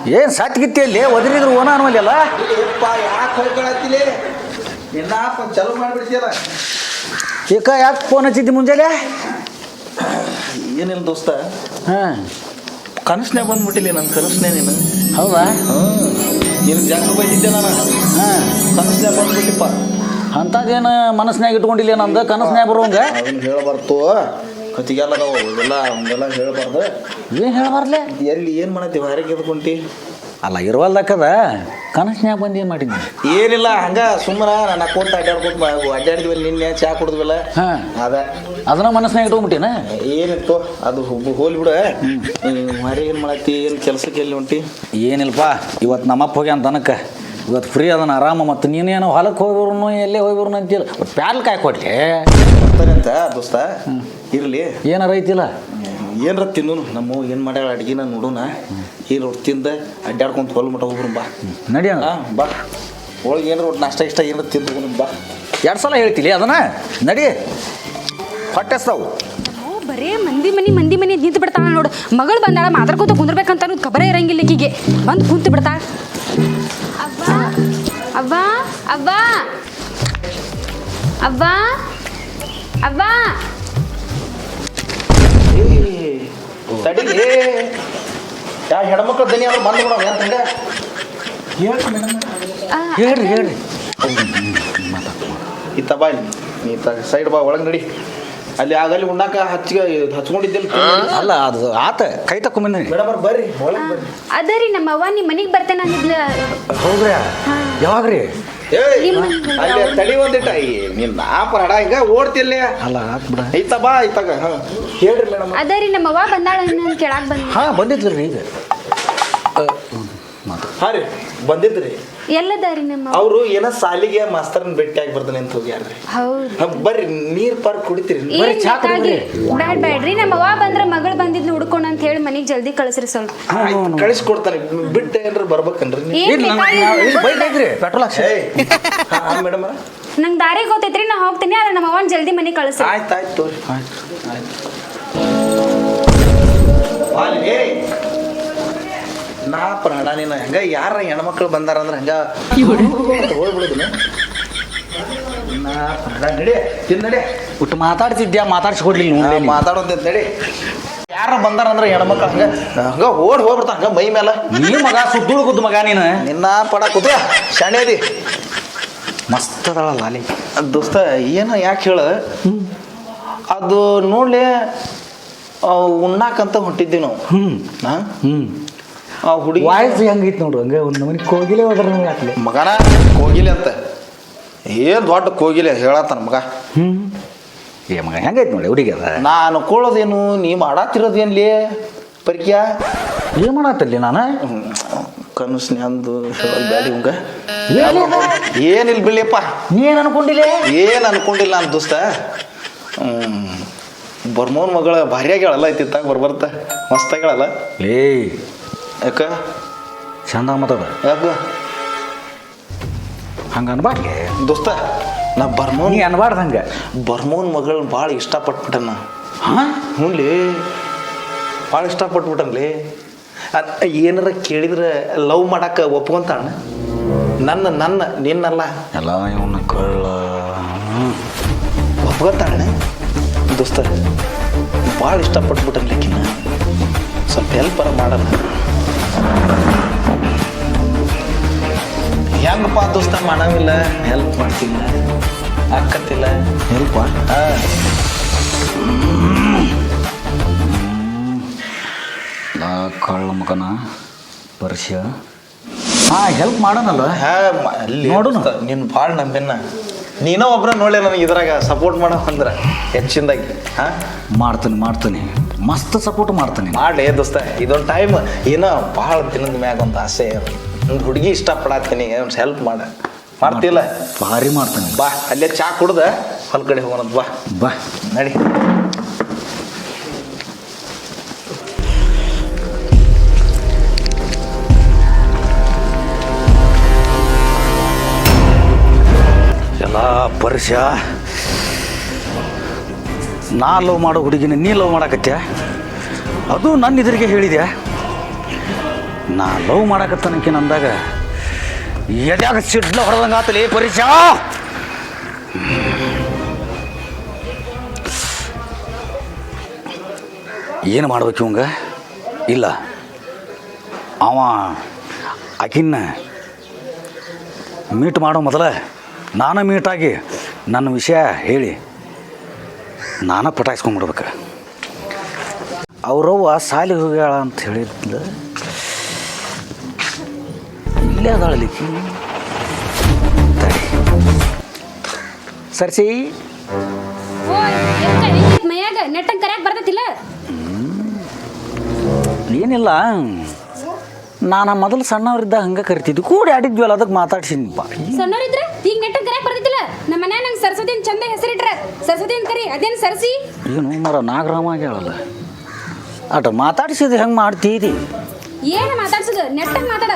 ಏನು ಸಟ್ಗಿತ್ತಿಯಲ್ಲಿ ಒದರಿದ್ರು ಓನ ಅನ್ವಲ್ಲ ಯಾಕೆ ಹೋಗ್ಕೊಳತ್ತಿಲಿ ನಿನ್ನಪ್ಪ ಚಲೋ ಮಾಡಿಬಿಡ್ತೀಯಲ್ಲ ಈಗ ಯಾಕೆ ಫೋನ್ ಹಚ್ಚಿದ್ದಿ ಮುಂಜಾನೆ? ಏನಿಲ್ಲ ದೋಸ್ತ. ಹಾಂ. ಕನಸ್ನ್ಯಾಗ ಬಂದ್ಬಿಟ್ಟಿಲ್ಲ ನನ್ನ ಕನಸ್ನೇ ನೀನು. ಹೌದಾ? ನೀನು ಜಾಸ್ತಿ ಬೈದಿದ್ದೆ ನಾನು. ಹಾಂ. ಕನಸ್ನ್ಯಾಗ ಬಂದ್ಬಿಟ್ಟಿಪ್ಪ. ಅಂಥದ್ದೇನು ಮನಸ್ನ್ಯಾಗ ಇಟ್ಕೊಂಡಿಲ್ಲ ನಂದು? ಕನಸ್ನ್ಯಾಗ ಬರುವಂಗೆ? ಅದನ್ನ ಕತಿಗೆಲ್ಲ ಅದಾವ ಇವೆಲ್ಲ ಹಂಗೆಲ್ಲ ಹೇಳಬಾರ್ದು. ಏನು ಹೇಳಬಾರ್ಲೆ ಎಲ್ಲಿ ಏನು ಮಾಡತ್ತಿ ಹೊರಗೆ ಎದ್ಕೊಂಟಿ ಅಲ್ಲ ಇರುವಲ್ದಕ್ಕದ ಕನಸ್ನ್ಯಾಗ ಬಂದು ಏನು ಮಾಡಿದ್ನಿ? ಏನಿಲ್ಲ ಹಂಗ ಸುಮ್ಮನೆ ನಾನು ಕೊಟ್ಟು ಅಡ್ಡಾಡ್ಕೊಂತ ಅಡ್ಡಾಡಿದ್ವಿ ನಿನ್ನೆ ಚಾ ಕುಡಿದ್ವಲ್ಲ. ಹಾಂ. ಅದ. ಅದನ್ನ ಮನಸ್ನ್ಯಾಗ ಇಟ್ಕೊಂಬಿಟ್ಟಿನ? ಏನಿತ್ತು ಅದು ಹೋಲಿ ಬಿಡ. ಹೊರಗೆ ಏನು ಮಾಡತ್ತಿ ಏನು ಕೆಲಸಕ್ಕೆ ಎಲ್ಲಿ ಹೊಂಟಿ? ಏನಿಲ್ಲಪ್ಪ ಇವತ್ತು ನಮ್ಮಪ್ಪ ಹೋಗ್ಯಾನ ದನಕ್ಕೆ. ಇವತ್ತು ಫ್ರೀ ಅದನ್ನ ಆರಾಮ ಮತ್ತು ನೀನೇನೋ ಹೊಲಕ್ಕೆ ಹೋಗಿರೋನು ಎಲ್ಲೇ ಹೋಗ್ಬರ್ನು ಅಂತಿಲ್ಲ ಪ್ಯಾಲ್ ಕಾಯಿ ಕೊಡ್ಲಿ? ಬರ್ತಾರೆ ಅಂತ ದೋಸ್ತ. ಇರಲಿ. ಏನಾರ ಐತಿಲ್ಲ? ಏನಾರ ತಿನ್ನು ನಮ್ಮ ಏನು ಮಾಡ್ಯಾಳ ಅಡ್ಗಿನ ನೋಡೋಣ ಏನು ರೊಟ್ಟಿ ತಿಂದ ಅಡ್ಡಾಡ್ಕೊಂತ ಹೊಲ್ ಮಟ ಹೋಗ್ರು ಬಾ. ನಡಿಯೋಣ ಬಾ. ಒಳಗೆ ಏನಾರ ಒಟ್ಟು ನಾಷ್ಟ ಇಷ್ಟ ಏನಾರ ತಿಂದು ಬಾ. ಎರಡು ಸಲ ಹೇಳ್ತಿಲಿ ಅದನ್ನ? ನಡಿ. ಹೊಟ್ಟೆಸ್ತಾವು. ಅವ್ ಬರೇ ಮಂದಿ ಮನಿ ಮಂದಿ ಮನಿ ನಿಂತು ಬಿಡ್ತಾಳ ನೋಡು. ಮಗಳು ಬಂದಾಳ ಮಾತಾಡ್ಕೋತ ಕುಂದ್ರಬೇಕಂತ ಅನ್ನೋದು ಖಬರೇ ಇರಂಗಿಲ್ಲ ಈಕಿಗೆ. ಬಂದು ಕುಂತು ಬಿಡ್ತಾ. ಅಬ್ಬಾ ಅಬ್ಬಾ ಅವ್ವ. ಅವ್ವ ಅವ್ವ. ತಡಿಲಿ ಯಾ ಹೆಣ್ಮಕ್ಳು ದನಿ ಅವ್ರು ಬಂದು ಬಿಡೋ ಏನು ತಂಗ ಹೇಳ್ರಿ ಮೇಡಮ್ ಹೇಳ್ರಿ ಹೇಳ್ರಿ ಇತ್ತ ಬಾ ಇಲ್ಲಿ. ನೀ ತ ಸೈಡ್ ಬಾ ಒಳಗೆ ನಡಿ ಅಲ್ಲಿ ಆಗಲ್ಲಿ ಉಣ್ಣಾಕ ಹಚ್ಚಿಗೆ ಹಚ್ಕೊಂಡಿದ್ದಿಲ್ಲ ಅಲ್ಲ ಅದು ಆತ ಕೈ ತಕೊಂಬಂದಿನಿ ಮೇಡಮ್ ಅವ್ರು ಬರ್ರಿ ಒಳಗೆ ಬರ್ರಿ. ಅದರಿ ರೀ ನಮ್ಮ ಅವ್ವ ನಿಮ್ಮ ಮನೆಗೆ ಬರ್ತೇನೆ ಅಂದಿದ್ಲ. ಹೌದ್ರಿ? ಯಾವಾಗ್ರಿ ಏ ನಿಮ್ಮ- ಅಲ್ಲಿ ತಡಿ ಒಂದಿಟ್ಟ ನಿನ್ನ ಆಪರ ಹಡ ಹಿಂಗ ಓಡ್ತಿಲ್ಲ ಅಲ್ಲ ಆತ್ ಬಿಡ. ಐತ ಬಾ ಐತಾಗ ಹಾ. ಹೇಳ್ರಿ ಮೇಡಮ್ ಅದರಿ ರೀ ನಮ್ಮ ಅವ್ವ ಬಂದಾಳ ಅಂತ ಕೇಳಾಕ್ ಬಂದ ಹಾಂ ಬಂದಿದ್ರಿ ಈಗ. ಮಾತು. ಹಾ ರೀ ಬಂದಿದ್ರಿ. ಎಲ್ಲ ದಾರಿ ನಮ್ಮ ಅವರು. ಏನೋ ಸಾಲಿಗೆ ಮಾಸ್ತರ್ನ ಭೇಟಿಯಾಗಿ ಬರ್ತಾನೆ ಅಂತ ಹೋಗ್ಯಾರ್ರಿ. ಹೌದು. ಬರ್ರಿ ನೀರ್ ಪಾರ್ ಕುಡಿತೀರಿ. ಬರ್ರಿ, ಚಾ ಕುಡಿದ್ರಿ? ಬ್ಯಾಡ್ ಬ್ಯಾಡ್ರಿ. ನಮ್ಮ ಅವ್ವ ಬಂದ್ರ ಮಗಳು ಬಂದಿದ್ಲು ಹುಡ್ಕೋಣ ಅಂತ ಹೇಳಿ ಮನೆಗೆ ಜಲ್ದಿ ಕಳಿಸ್ರಿ ಸ್ವಲ್ಪ. ಕಳಿಸ್ಕೊಡ್ತಾನೆ. ಬಿಟ್ಟು ಏನ್ರ ಬರ್ಬೇಕನ್ರಿ ನೀವು? ಏನ್ ಇಲ್ಲ ಬೇಕಾಗಿಲ್ಲ. ಇಲ್ಲಿ ಬೈಕ್ ಐತ್ರಿ ಪೆಟ್ರೋಲ್ ಹಾಕ್ಸಿ. ಏಯ್ ಮೇಡಮ್ ನಂಗೆ ದಾರಿ ಗೊತ್ತೈತ್ರಿ ನಾ ಹೋಗ್ತೀನಿ ಆದ್ರೆ ನಮ್ಮ ಅವ್ವನ್ ಜಲ್ದಿ ಮನಿಗ್ ಕಳಿಸ್ರಿ. ಆಯ್ತು ಆಯ್ತು ತೋರಿ. ಆಯ್ತು. ನಾ ಪ್ರಾಣ ನೀನು ಹೆಂಗ ಯಾರ ಹೆಣ್ಮಕ್ಳು ಬಂದಾರ ಅಂದ್ರೆ ಹೆಂಗ? ಹೋಗ್ಬಿಡುದಿನ ನಾ ಪ್ರಾಣ ನಡಿ ತಿನ್ ನಡಿ. ಒಟ್ಟು ಮಾತಾಡ್ತಿದ್ಯಾ? ಮಾತಾಡ್ಸ್ಕೊಡ್ಲಿಲ್ಲ ಕೊಡ್ಲಿ ನೋಡಿ ಮಾತಾಡೋದ್ ನಡಿ. ಯಾರ ಬಂದಾರ ಅಂದ್ರೆ ಹೆಣ್ಮಕ್ಳು ಹಂಗ ಹಂಗ ಓಡ್ ಹೋಗ್ಬಿಡ್ತ ಹಂಗ ಮೈ ಮೇಲೆ ನೀ ಮಗ ಸುದ್ದುಳು ಗುದ್ದು ಮಗ ನೀನು. ನಿನ್ನ ಪಡ ಕುದ ಶಾಣೆದಿ ಮಸ್ತ್ ಅದಾಳಲ್ಲ ಅಲ್ಲಿ ದೋಸ್ತ ಏನು ಯಾಕೆ ಹೇಳ? ಅದು ನೋಡ್ಲಿ ಉಣ್ಣಾಕಂತ ಹೊಂಟಿದ್ವಿ ನಾವು. ಹ್ಞೂ ಹಾಂ ಹ್ಞೂ ಆ ಹುಡುಗಿ ವಾಯ್ಸ್ ಹೆಂಗೈತಿ ನೋಡು ಹಂಗೆ ಒಂದು ಮನೆ ಕೋಗಿಲೆ ಹೋದ್ರ ನಮ್ಗೆ ಹಾಕ್ಲಿ. ಮಗನ ಕೋಗಿಲೆ ಅಂತ. ಏನ್ ದೊಡ್ಡ ಕೋಗಿಲೆ ಹೇಳತ್ತಾನ ಮಗ? ಹ್ಞೂ ಏ ಮಗ ಹೆಂಗೈತಿ ನೋಡಿ ಹುಡುಗಿ ಅದ? ನಾ ಅನ್ಕೊಳ್ಳೋದೇನು ನೀ ಮಾಡಾತಿರೋದೇನ್ಲಿ ಪರಿಕ್ಯ ಏನು ಮಾಡತ್ತಲ್ಲಿ ನಾನು? ಕನಸ್ನಿ ಅಂದು ಬ್ಯಾಡಿ ಇವಂಗ. ಏನಿಲ್ಲ. ಏನಿಲ್ಲ ಬಿಳಿಯಪ್ಪ ನೀ ಏನು ಅನ್ಕೊಂಡಿಲ್ಲ ಏನ್ ಅನ್ಕೊಂಡಿಲ್ಲ ಅಂತ ದೋಸ್ತ. ಬರ್ಮೋನ್ ಮಗಳ ಭಾರಿ ಆಗ್ಯಾಳಲ್ಲ ಐತಿತ್ತಾಗ ಬರ್ಬರ್ತ ಮಸ್ತ್ ಆಗ್ಯಾಳಲ್ಲ ಏಯ್ ಯಾಕ? ಚಂದ ಮಾತಾಡ ಯಾಕ? ಹಂಗೆ ಅನ್ಬಾರ್ಗೆ ದೋಸ್ತ ನಾ ಬರ್ಮೋನ್ ನೀ ಅನ್ಬಾರ್ದು ಹಂಗೆ. ಬರ್ಮೋನ್ ಮಗಳನ್ನ ಭಾಳ ಇಷ್ಟಪಟ್ಬಿಟ್ಟನ ಹಾಂ? ಹ್ಞೂಲಿ ಭಾಳ ಇಷ್ಟಪಟ್ಬಿಟ್ಟನ್ಲಿ ಏನಾರ ಕೇಳಿದ್ರೆ ಲವ್ ಮಾಡಕ್ಕೆ ಒಪ್ಕೊಂತಾಳ ನನ್ನ ನನ್ನ ನಿನ್ನಲ್ಲ. ಎಲ್ಲ ಇವನ್ನ ಕಳ್ಳ. ಒಪ್ಕೊಂತಾಳ ದೋಸ್ತ ಭಾಳ ಇಷ್ಟಪಟ್ಬಿಟ್ಟನ್ಲಿಕ್ಕಿನ ಸ್ವಲ್ಪ ಹೆಲ್ಪರ ಮಾಡಲ್ಲ ಹೆಂಗಪ್ಪ ದೋಸ್ತ ಮಾಡಂಗಿಲ್ಲ ಹೆಲ್ಪ್ ಮಾಡ್ತಿಲ್ಲ ಅಕ್ಕತ್ತಿಲ್ಲ ಹೆಲ್ಪ್ ಆ? ನಾ ಕಳ್ಳ ಮಗನ ಪರ್ಷ ಹಾ ಹೆಲ್ಪ್ ಮಾಡೋಣಲ್ಲ ಅಲ್ಲಿ ನೋಡು ನೀನು ಭಾಳ ನಂಬಿನ. ನೀನೋ ಒಬ್ರ ನೋಡ್ಲಿ ನನಗೆ ಇದ್ರಾಗ ಸಪೋರ್ಟ್ ಮಾಡೋ ಅಂದ್ರೆ ಹೆಚ್ಚಿಂದಾಗಿ ಹಾ? ಮಾಡ್ತೀನಿ ಮಾಡ್ತೀನಿ. ಮಸ್ತ್ ಸಪೋರ್ಟ್ ಮಾಡ್ತೀನಿ. ಮಾಡಲೇ ದೋಸ್ತ ಇದೊಂದು ಟೈಮ್ ಏನೋ ಭಾಳ ದಿನದ ಮ್ಯಾಗ ಒಂದು ಆಸೆ ಒಂದು ಹುಡುಗಿ ಇಷ್ಟಪಡತ್ತೀನಿ ಒಂದು ಹೆಲ್ಪ್ ಮಾಡ. ಮಾಡ್ತಿಲ್ಲ ಭಾರಿ ಮಾಡ್ತಾನೆ. ಬಾ ಅಲ್ಲೇ ಚಾ ಕುಡ್ದ ಹೊಲ ಕಡೆ ಹೋಗೋಣ ಬಾ. ಬಾ. ನಡಿ. ಎಲ್ಲ ಪರ್ಷ ನಾ ಲವ್ ಮಾಡೋ ಹುಡುಗಿನ ನೀ ಲವ್ ಮಾಡಾಕತ್ಯ? ಅದು ನನ್ನ ಇದ್ರಿಗೆ ಹೇಳಿದ್ಯಾ? ನಾ ಲವ್ ಮಾಡಕತ್ತನಕಿನ ನಂದಾಗ. ಎದ್ಯಾಗ ಸಿಡ್ಲ ಹೊಡೆದಂಗೆ ಆತಲಿ ಪರಿಚಯ? ಏನು ಮಾಡ್ಬೇಕು ಇವಂಗ? ಇಲ್ಲ. ಅವ ಆಕಿನ್ನ ಮೀಟ್ ಮಾಡೋ ಮೊದಲ ನಾನು ಮೀಟಾಗಿ ನನ್ನ ವಿಷಯ ಹೇಳಿ ನಾನು ಪಟಾಯಿಸ್ಕೊಂಡ್ಬಿಡ್ಬೇಕು. ಅವ್ರವ್ವ ಸಾಲಿಗೆ ಹೋಗ್ಯಾಳ ಅಂತ ಹೇಳಿದ್ಲ. ಇಲ್ಲೇ ಅದಾಳಲಿಕ್ಕಿ ಸರ್ಸಿ. ಮೈಯಾಗ? ನೆಟ್ಟಂಗ್ ಕರ್ಯಾಕ್ ಬರ್ತೈತಿಲ್ಲ? ಏನಿಲ್ಲ. ನಾನು ಮೊದಲು ಸಣ್ಣವರಿದ್ದ ಹಂಗೆ ಕರಿತಿದ್ವಿ ಕೂಡಿ ಆಡಿದ್ವಲ್ಲ ಅದಕ್ಕೆ ಮಾತಾಡ್ಸಿನಿಪ್ಪ ಸಣ್ಣವರಿದ್ರೆ? ಈಗ ನೆಟ್ಟಂಗೆ ಕರೆಯಕ್ಕೆ ಬರ್ತೈತಿಲ್ಲ? ನಮ್ಮ ಮನ್ಯಾಗ ನಂಗೆ ಸರಸ್ವತಿ ಅಂತ ಚಂದ ಹೆಸರಿಟ್ರ. ಸರಸ್ವತಿ ಅಂತ ಕರಿ ಅದೇನು ಸರಸಿ? ಏನು ಮರ ನಾಗರಾಮ ಹೇಳಲ್ಲ ಅಟ ಮಾತಾಡ್ಸಿದ್ರೆ ಹೆಂಗೆ ಮಾಡ್ತೀರಿ? ಏನ ಮಾತಾಡ್ಸೋದು? ನೆಟ್ಟಂಗ್ ಮಾತಾಡ.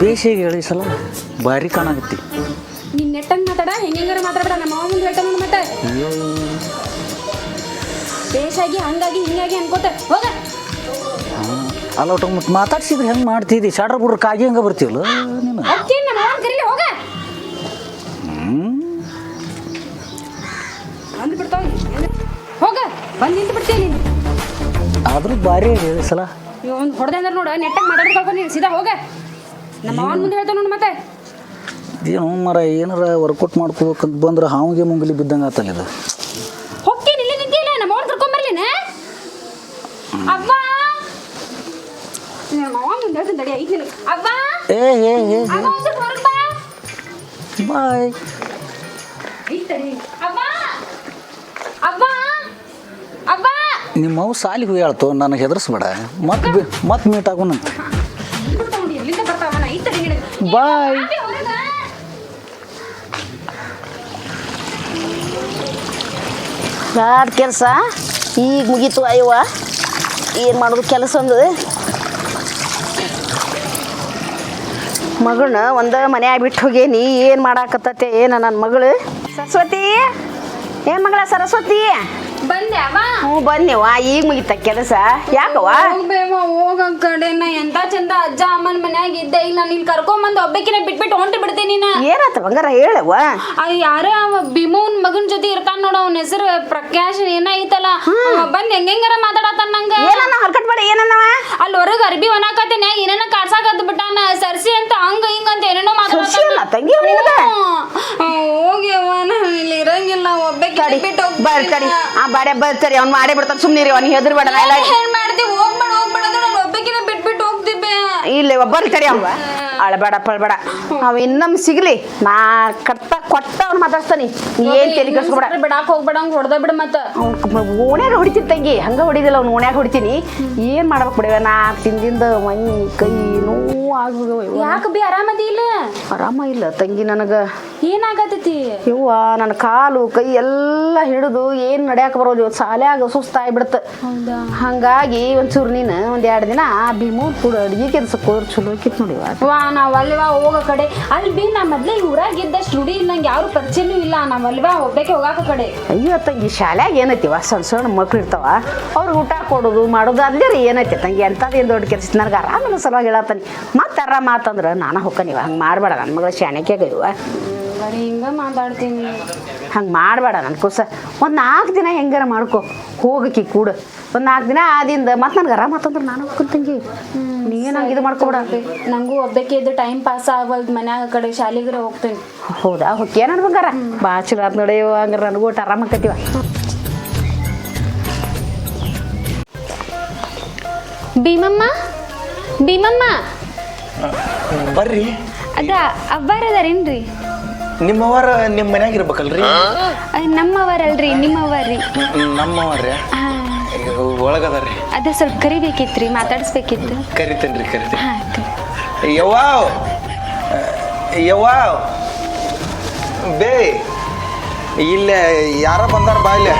ಬೇಸಿಗೆ ಹೇಳಿ ಸಲ? ಭಾರಿ ಕಾಣಾಗತ್ತಿ ನೀನ್ ನೆಟ್ಟಂಗ್ ಮಾತಾಡ ಹೆಂಗಾರ ಮಾತಾಡ್ಬೇಡ ನಮ್ಮ ಮಾವ ಮುಂದೆ ಹೇಳ್ತಾನ ಮತ್ತೆ. ಬೇಸಾಗಿ ಹಂಗಾಗಿ ಹಿಂಗಾಗಿ ಅನ್ಕೋತ. ಹೋಗ. ಅಲ್ಲ ಒಟ್ಟು ಮತ್ತೆ ಮಾತಾಡ್ಸಿದ್ರೆ ಹೆಂಗೆ ಮಾಡ್ತಿದ್ದಿ ಶಾಡ್ರ ಬುಡ್ರ ಕಾಗಿ ಹಂಗೆ ಬರ್ತೀವಲ್ಲ ನೀನು? ಅಕ್ಕೇನ್ ನಮ್ಮ ಮಾವನ್ ಕರೀಲಿ ಹೋಗ. ಬಂದು ಬಿಡ್ತಾವ ಹೋಗ. ಬಂದು ನಿಂತು ಬಿಡ್ತೀನಿ ನೀನು. ಆದ್ರೂ ಭಾರಿ ಸಲ. ಒಂದು ಹೊಡೆದೆ ಅಂದ್ರೆ ನೋಡು ನೆಟ್ಟಗೆ ಮಾತಾಡ್ಬೇಕು ನೀನು ಸೀದಾ ಹೋಗ. ನಮ್ಮ ಮಾವನ ಮುಂದೆ ಹೇಳ್ತಾನ ನೋಡು ಮತ್ತೆ. ಏನು ಮರ ಏನಾರ ವರ್ಕೌಟ್ ಮಾಡ್ಕೋಬೇಕಂತ ಬಂದ್ರೆ ಹಾವಿಗೆ ಮುಂಗಲಿ ಬಿದ್ದಂಗೆ ಆತಲ್ಲ ಇದು. ಹೋಗ್ತೀನಿ ಇಲ್ಲಿ ನಿಂತಿಲ್ಲ ನಮ್ಮ ಕರ್ಕೊಂಬರ್ಲಿನ ಅವ್ವ. ನಮ್ಮ ಮಾವ ಮುಂದೆ ಹೇಳ್ತೀನಿ ತಡಿ ಐದು ನಿನಗೆ ಅವ್ವ. ಏ ಏ ಏ ಅವ್ವ ಒಂದ್ ಸ್ವಲ್ಪ ಹೊರಗ್ ಬಾ. ಬಾಯ್. ಐದ್ ತಡಿ. ಅವ್ವ ಅವ್ವ. ಅವ್ವ ನಿಮ್ಮ ಅವು ಸಾಲಿಗೆ ಹೇಳ್ತು, ನನಗೆ ಹೆದರ್ಸ್ಬೇಡ. ಮತ್ತೆ ಮತ್ತೆ ಮೀಟ್ ನಿನಗೆ ಬಾಯ್ ಯಾರ ಕೆಲಸ. ಈಗ ಮುಗೀತು ಅಯ್ಯವ ಏನು ಮಾಡೋದು? ಕೆಲಸ ಒಂದು. ಮಗಳನ್ನ ಒಂದು ಮನ್ಯಾಗ ಬಿಟ್ಟು ಹೋಗೇನಿ ಏನು ಮಾಡಾಕತ್ತತೆ ಏನ ನನ್ನ ಮಗಳು? ಸರಸ್ವತಿ? ಏನು ಮಗಳ ಸರಸ್ವತಿ? ಬಂದೆ ಅವ್ವ ಹ್ಞೂ ಬಂದೆವ್ವ ಈಗ ಮುಗಿತ ಕೆಲಸ. ಯಾಕವ್ವ? ಹೋಗ್ಬೇವ ಹೋಗ ಕಡೆ. ನಾ ಎಂತ ಚಂದ ಅಜ್ಜ ಅಮ್ಮನ ಮನ್ಯಾಗ ಇದ್ದೆ. ಈಗ ನಾನು ಇಲ್ಲಿ ಕರ್ಕೊಂಬಂದು ಒಬ್ಬಕಿನ ಬಿಟ್ಬಿಟ್ಟು ಹೊಂಟಿ ಬಿಡ್ತೀನಿ ನಾ ಏನಾತ ಬಂಗಾರ ಹೇಳವ್ವ? ಆ ಯಾರ ಅವ ಭೀಮವ್ನ ಮಗನ ಜೊತೆ ಇರ್ತಾನ ನೋಡ ಅವನ ಹೆಸರು ಪ್ರಕಾಶ್ ಏನ ಐತಲ್ಲ ಅವ ಬಂದ್ ಹೆಂಗಾರ ಮಾತಾಡತಾನ ನಂಗ? ಏನನ್ನ ಹರ್ಕಟ್ಬೇಡ ಏನನ್ನವ? ಅಲ್ಲಿ ಹೊರಗೆ ಅರ್ಬಿ ಒಣಕತ್ತೇನೆ ಏನೇನ ಕಾಡ್ಸಾಕತ್ ಬಿಟ್ಟಾನ. ಸರ್ಸಿ ಅಂತ ಹಂಗ ಹಿಂಗ ಅಂತ ಏನೇನೋ ಅಲ್ಲ, ತಂಗಿ? ಹೋಗ್ಯವ ನಾನು ಇಲ್ಲಿ ಇರಂಗಿಲ್ಲ ಒಬ್ಬಕ್ಕೆ ತಡಿ ಬಿಟ್ಟು ಬರ್ರಿ ಕಡಿ ಆ ಬಾಡೆ ಬರ್ತಾರೆ ಅವ್ನು ಮಾಡೇ ಬಿಡ್ತಾನೆ. ಸುಮ್ಮನೆ ಅವ್ನು ಹೆದರ್ಬೇಡ ಬೇಡ ಎಲ್ಲ ಏನ್ ಮಾಡ್ತಿ ಹೋಗ್ಬೇಡ ಹೋಗ್ಬೇಡ ಅಂದ್ರೆ ನಾನು ಒಬ್ಬಕಿನ ಬಿಟ್ಬಿಟ್ಟು ಹೋಗ್ತಿದ್ದೆ ಇಲ್ಲ ಬರ್ರಿ ಕರಿ ಅವ್ನು. ಅಳಬೇಡ ಪಳಬೇಡ. ಅವ ಇನ್ನೊಮ್ಮೆ ಸಿಗ್ಲಿ ನಾ ಕಟ್ಟ ಕೊಟ್ಟ ಅವ್ನು ಮಾತಾಡ್ತಾನೆ ಏನ್ ತಲೆ ಕಸ್ಕೊಬೇಡ ಬಿಡಾಕ್ ಹೋಗ್ಬೇಡ ಹಂಗ ಹೊಡೆದ ಬಿಡ ಮತ್ತ. ಓಣ್ಯಾಗ ಹೊಡಿತೀನಿ ತಂಗಿ ಹಂಗ ಹೊಡಿದಿಲ್ಲ ಅವ್ನ ಓಣ್ಯಾಗ ಹೊಡಿತೀನಿ. ಏನ್ ಮಾಡ್ಬೇಕು ಬಿಡವ ನಾ ತಿಂದಿಂದ ಮೈ ಕೈ ನೋವು ಆಗ್ಬಿಡವ ಯಾಕ ಬಿ ಆರಾಮದಿ ಇಲ್ಲ? ಆರಾಮ ಇಲ್ಲ ತಂಗಿ ನನಗ. ಏನಾಗತೈತಿ? ಯವ್ವ ನನ್ನ ಕಾಲು ಕೈ ಎಲ್ಲ ಹಿಡಿದು ಏನು ನಡ್ಯಾಕ ಬರೋದು ಇವತ್ತು ಸಾಲ್ಯಾಗ ಸುಸ್ತಾಗಿ ಹೌದಾ? ಹಂಗಾಗಿ ಒಂಚೂರು ನೀನು ಒಂದ್ ಎರಡು ದಿನ ಭೀಮೂರ್ ಕೂಡ ಅಡ್ಗಿ ಕೆಲ್ಸಕ್ಕೆ ಹೋದ್ರೆ ಚಲೋ ಕಿತ್ ನೋಡಿ ವಾ ನಾವ್ ಅಲ್ವಾ ಹೋಗೋ ಕಡೆ? ಅಲ್ಲಿ ಬಿ ನಾ ಮೊದ್ಲೇ ಊರಾಗ ಇದ್ದಷ್ಟು ರೂಢಿ ನಂಗೆ ಯಾರು ಪರಿಚಯನೂ ಇಲ್ಲ. ನಾವ್ ಅಲ್ವಾ ಒಬ್ಬಕ್ಕೆ ಹೋಗಾಕ ಕಡೆ? ಅಯ್ಯೋ ತಂಗಿ, ಶಾಲ್ಯಾಗ ಏನೈತಿವ ಸಣ್ಣ ಸಣ್ಣ ಮಕ್ಳು ಇರ್ತಾವ. ಅವ್ರಿಗೆ ಊಟ ಕೊಡೋದು, ಮಾಡೋದು, ಅಲ್ಲೇ ಏನೈತಿ ತಂಗಿ? ಏನು ದೊಡ್ಡ ಕೆಲಸ? ನನಗೆ ಆರಾಮನ ಸಲುವಾಗಿ ಹೇಳತ್ತಾನೆ. ಮತ್ತೆ ಆರಾಮ ಆತಂದ್ರೆ ನಾನು ಹೊಕ್ಕನಿವ ಹಂಗೆ ಮಾಡಬೇಡ. ನನ್ನ ಮಗಳ ಶಾಣಕ್ಯಾಗೈವ ಬರೀ ಹಿಂಗ ಮಾತಾಡ್ತೀನಿ. ಹಂಗೆ ಮಾಡಬೇಡ ನನ್ನ ಕುಸ. ಒಂದು ನಾಲ್ಕು ದಿನ ಹೆಂಗಾರ ಮಾಡ್ಕೊ. ಹೋಗಕ್ಕೆ ಕೂಡ. ಒಂದು ನಾಲ್ಕು ದಿನ ಆದಿಂದ ಮತ್ತೆ ನನಗೆ ಆರಾಮ ಆತಂದ್ರೆ ನಾನು ಹೋಗ್ತೀನಿ ತಂಗಿ. ನೀನು ಹಂಗೆ ಇದು ಮಾಡ್ಕೊಬೇಡ. ನಂಗೂ ಒಬ್ಬಕ್ಕೆ ಇದ್ದು ಟೈಮ್ ಪಾಸ್ ಆಗವಲ್ದು ಮನ್ಯಾಗ ಕಡೆ ಶಾಲೆಗೆ ಹೋಗ್ತೀನಿ. ಹೌದಾ? ಹೊಕ್ಕೇ ನನ್ನ ಬಂಗಾರ? ಭಾಳ ಚಲೋ ಆತ್ ನೋಡಿ ಹಂಗಾರೆ ನನಗೂ ಒಟ್ಟು ಆರಾಮ ಆಕತಿವ ಭೀಮಮ್ಮ? ಭೀಮಮ್ಮ? ಬರ್ರಿ. ಅದ ಅವ್ವಾರ ಅದಾರೇನ್ರಿ? ನಿಮ್ಮವರ ನಿಮ್ಮ ಮನ್ಯಾಗ ಇರ್ಬೇಕಲ್ರಿ ನಮ್ಮವರಲ್ರಿ ನಿಮ್ಮವರ್ರಿ ನಮ್ಮವರ್ರಿ ಒಳಗದಾರ್ರಿ. ಅದ ಸ್ವಲ್ಪ ಕರಿಬೇಕಿತ್ರಿ ಮಾತಾಡಿಸ್ಬೇಕಿತ್ತು. ಕರಿತೇನ್ರಿ ಕರಿತೇನೆ. ಹಾಂ ಯವ್ವ ಯವ್ವ ಬೇ ಇಲ್ಲ ಯಾರ ಬಂದಾರ ಬಾ ಇಲ್ಲೇ.